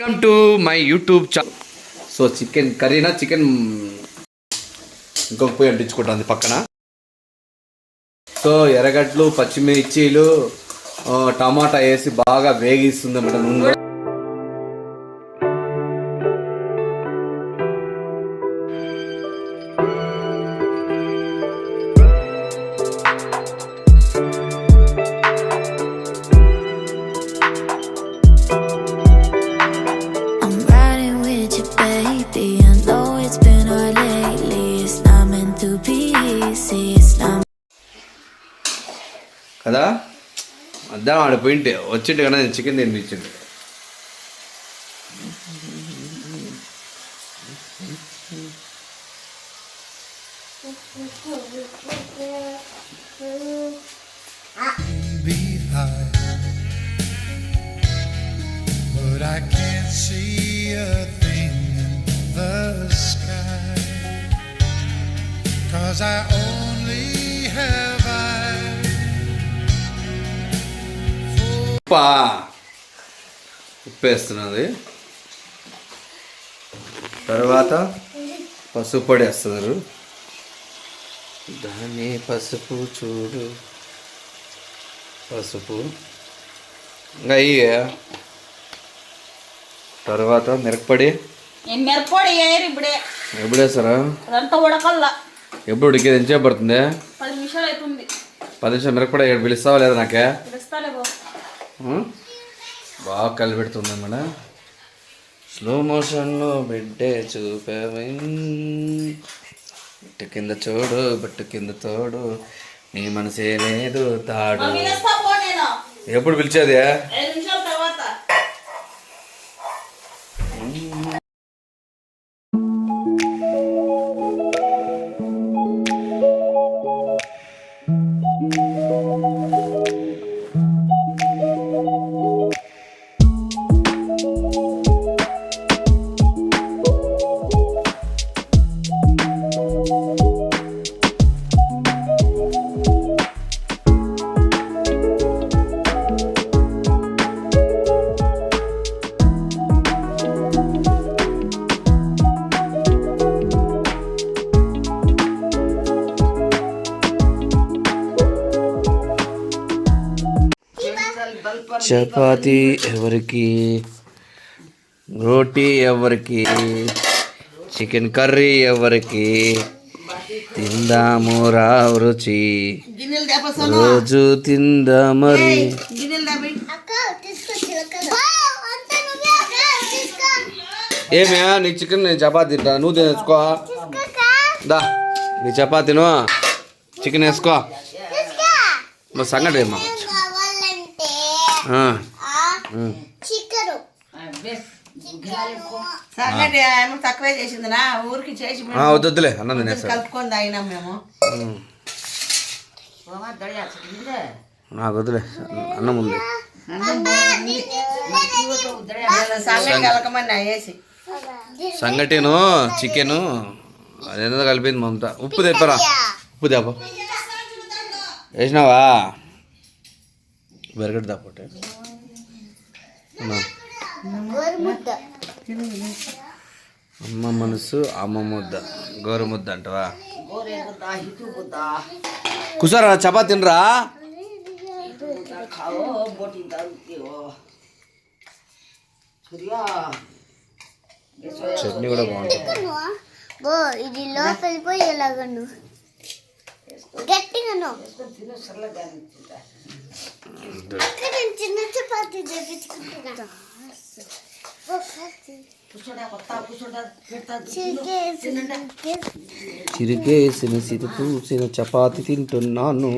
Welcome to my YouTube channel so chicken కర్రీనా chicken ఇంకొక పోయి అంటించుకుంటుంది పక్కన. సో ఎర్రగడ్డలు పచ్చిమిర్చీలు టమాటా వేసి బాగా వేగిస్తుంది మేడం. నూనెలో కదా మధ్యాహ్నం ఆడ పోయింటే వచ్చింటే కదా నేను chicken తినిపించిండు be high, but I can't see a thing in the sky. Cause I only have eyes. ఉప్పా ఉప్పు వేస్తున్నది తర్వాత పసుపు పొడి వేస్తున్నారు. దాన్ని పసుపు చూడు. పసుపు. ఇంకా అయ్యి తర్వాత మిరపపొడి మిరపొడి వేయరు ఇప్పుడే. ఎప్పుడు ఉడకల్లా. ఎప్పుడు ఉడికేది ఎంతసేపు పడుతుంది? పది నిమిషాలు అవుతుంది. పది నిమిషాలు ఇక్కడ పిలుస్తావా లేదా నాకే? బాగా కలిపెడుతుంది మన స్లో మోషన్లో బిడ్డే చూపేవై. బట్టు కింద చూడు బట్టు కింద తోడు. నీ మనసే లేదు తాడు. ఎప్పుడు పిలిచేది? చపాతి ఎవరికి? రోటీ ఎవరికి? చికెన్ కర్రీ ఎవరికి? తిందాము రా రుచి. రోజు తిందా మరి? ఏమే నీ చికెన్ నేను చపాతి తింటా. నువ్వు తినేసుకో. దా నీ చపాతీను చికెన్ వేసుకో. సంగటి ఏమా తక్కువే చేసింది నా ఊరికి చేసి వద్దులే కలుపుకొని తాగినాం మేము. నాకు వద్దులే అన్నం ఉంది. సంగటిను చికెను అదేందో కలిపింది మమత. ఉప్పు తెప్పరా? ఉప్పు తెప్ప. వేసినావా? బెరగడ్డ దాపోటే అమ్మ. మనసు అమ్మ ముద్ద. గోరు ముద్ద అంటవా? కుసారా చపాతి తినరా? చట్నీ కూడా బాగుంటుంది. ఇది లోపలికి పోయి ఎలాగను గట్టిగాను ఇక్కడ నేను చిన్న చపాతి చేపించుకుంటున్నా ఓ, కాస్త. చిరికేసి, చిరికేసి. చిరిగేసిన సిరుపూసిన చపాతి తింటున్నాను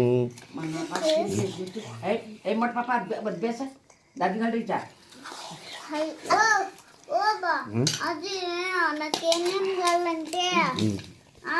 హై, ఓ, ఓ బా, అది నాకేమేం కావాలంటే ఆ,